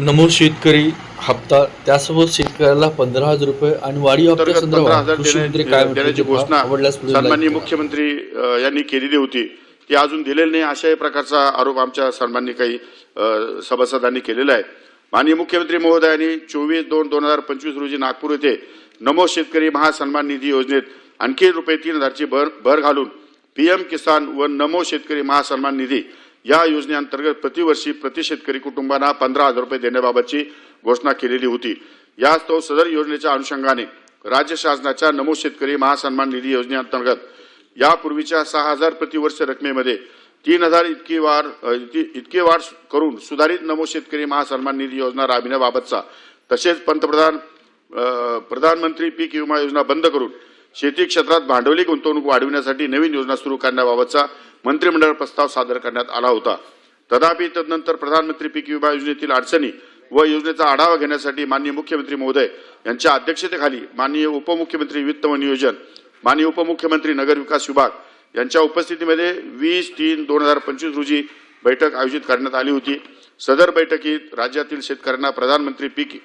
नमो शेतकरी हप्ता त्यासोबत शेतकऱ्याला पंधरा हजार रुपये आणि वाढी कृषी काय देण्याची घोषणा. आवडल्यास सन्माननीय. मुख्यमंत्री यांनी केलेली होती ती अजून दिलेली नाही अशाही प्रकारचा आरोप आमच्या सन्माननीय काही सभासदांनी केलेला आहे माननीय मुख्यमंत्री महोदयांनी चोवीस दोन दोन हजार पंचवीस रोजी नागपूर येथे नमो शेतकरी महासन्मान निधी योजनेत आणखी रुपये तीन हजारची भर भर घालून पीएम किसान व नमो शेतकरी महासन्मान निधी या योजनेअंतर्गत प्रतिवर्षी प्रति शेतकरी कुटुंबांना पंधरा हजार रुपये देण्याबाबतची घोषणा केलेली होती. यास्तव सदर योजनेच्या अनुषंगाने राज्य शासनाच्या नमो शेतकरी महासन्मान निधी योजनेअंतर्गत यापूर्वीच्या सहा हजार प्रतिवर्ष रकमेमध्ये तीन हजार इतकी वाढ इतकी वाढ करून सुधारित नमो शेतकरी महासन्मान निधी योजना राबविण्याबाबतचा तसेच पंतप्रधान प्रधानमंत्री पीक विमा योजना बंद करून शेती क्षेत्रात भांडवली गुंतवणूक वाढविण्यासाठी नवीन योजना सुरू करण्याबाबतचा मंत्रिमंडळ प्रस्ताव सादर करण्यात आला होता. तथापि तदनंतर प्रधानमंत्री पीक विमा योजनेतील अडचणी व योजनेचा आढावा घेण्यासाठी माननीय मुख्यमंत्री महोदय यांच्या अध्यक्षतेखाली माननीय उपमुख्यमंत्री वित्त व नियोजन माननीय उपमुख्यमंत्री नगर विकास विभाग यांच्या उपस्थितीमध्ये वीस तीन दोन हजार पंचवीस रोजी बैठक आयोजित करण्यात आली होती. सदर बैठकीत राज्यातील शेतकऱ्यांना प्रधानमंत्री पीक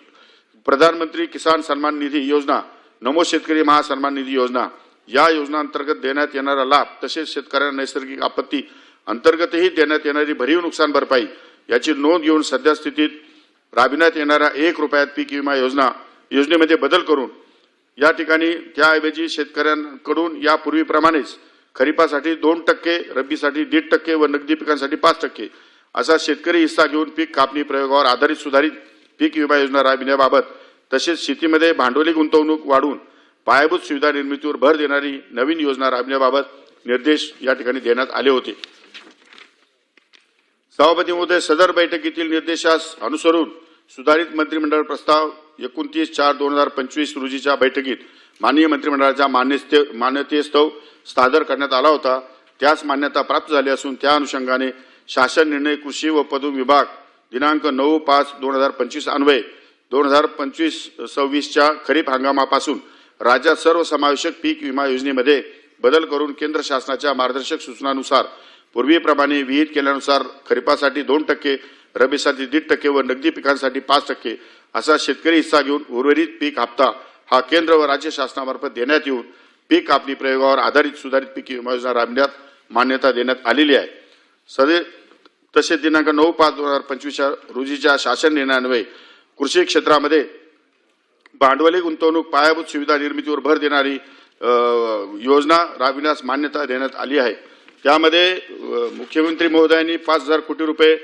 प्रधानमंत्री किसान सन्मान निधी योजना नमो शेतकरी महासन्मान निधी योजना या योजना अंतर्गत देण्यात येणारा लाभ तसेच शेतकऱ्यांना नैसर्गिक आपत्ती अंतर्गतही देण्यात येणारी भरीव नुकसान भरपाई याची नोंद घेऊन सध्या स्थितीत राबविण्यात येणाऱ्या एक रुपयात पीक विमा योजना योजनेमध्ये बदल करून या ठिकाणी त्याऐवजी शेतकऱ्यांकडून यापूर्वीप्रमाणेच खरीपासाठी दोन टक्के रब्बीसाठी दीड टक्के व नगदी पिकांसाठी पाच टक्के असा शेतकरी हिस्सा घेऊन पीक कापणी प्रयोगावर आधारित सुधारित पीक विमा योजना राबविण्याबाबत तसेच शेतीमध्ये भांडवली गुंतवणूक वाढवून पायाभूत सुविधा निर्मितीवर भर देणारी नवीन योजना राबविण्याबाबत निर्देश या ठिकाणी देण्यात आले होते. सभापती महोदय सदर बैठकीतील निर्देशास अनुसरून सुधारित मंत्रिमंडळ प्रस्ताव एकोणतीस चार दोन हजार पंचवीस रोजीच्या बैठकीत माननीय मंत्रिमंडळाच्या मान्यते मान्यतेस्तव सादर करण्यात आला होता. त्यास मान्यता प्राप्त झाली असून त्या अनुषंगाने शासन निर्णय कृषी व पदवी विभाग दिनांक नऊ पाच दोन हजार पंचवीस अन्वये दोन हजार पंचवीस सव्वीसच्या खरीप हंगामापासून राज्यात सर्वसमावेशक पीक विमा योजनेमध्ये बदल करून केंद्र शासनाच्या मार्गदर्शक सूचनानुसार पूर्वीप्रमाणे विहित केल्यानुसार खरीपासाठी दोन टक्के रबीसाठी दीड टक्के व नगदी पिकांसाठी पाच टक्के असा शेतकरी हिस्सा घेऊन उर्वरित पीक हप्ता हा केंद्र व राज्य शासनामार्फत देण्यात येऊन पीक कापणी प्रयोगावर आधारित सुधारित पीक विमा योजना राबण्यात मान्यता देण्यात आलेली आहे. सदे तसेच दिनांक नऊ पाच दोन हजार पंचवीसच्या रोजीच्या शासन निर्णयान्वये कृषी क्षेत्रामध्ये भांडवली गुंतवणूक पायाभूत सुविधा निर्मितीवर भर देणारी योजना राबविण्यास मान्यता देण्यात आली आहे. त्यामध्ये मुख्यमंत्री महोदयांनी पाच हजार कोटी रुपये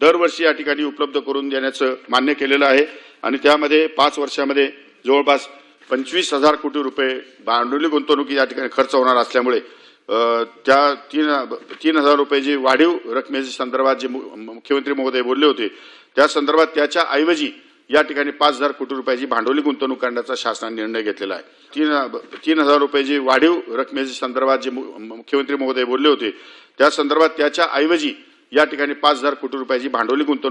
दरवर्षी या ठिकाणी उपलब्ध करून देण्याचं मान्य केलेलं आहे. आणि त्यामध्ये पाच वर्षामध्ये जवळपास पंचवीस हजार कोटी रुपये भांडवली गुंतवणुकी या ठिकाणी खर्च होणार असल्यामुळे त्या तीन तीन हजार रुपये जी वाढीव रकमेच्या संदर्भात जे मु- मुख्यमंत्री महोदय बोलले होते त्या संदर्भात त्याच्या ऐवजी या ठिकाणी पाच हजार कोटी रुपयाची भांडवली गुंतवणूक करण्याचा शासनाने निर्णय घेतलेला आहे. तीन तीन हजार रुपयाची वाढीव रकमेच्या संदर्भात जे मु- मुख्यमंत्री महोदय बोलले होते त्या संदर्भात त्याच्या ऐवजी या ठिकाणी पाच हजार कोटी रुपयाची भांडवली गुंतवणूक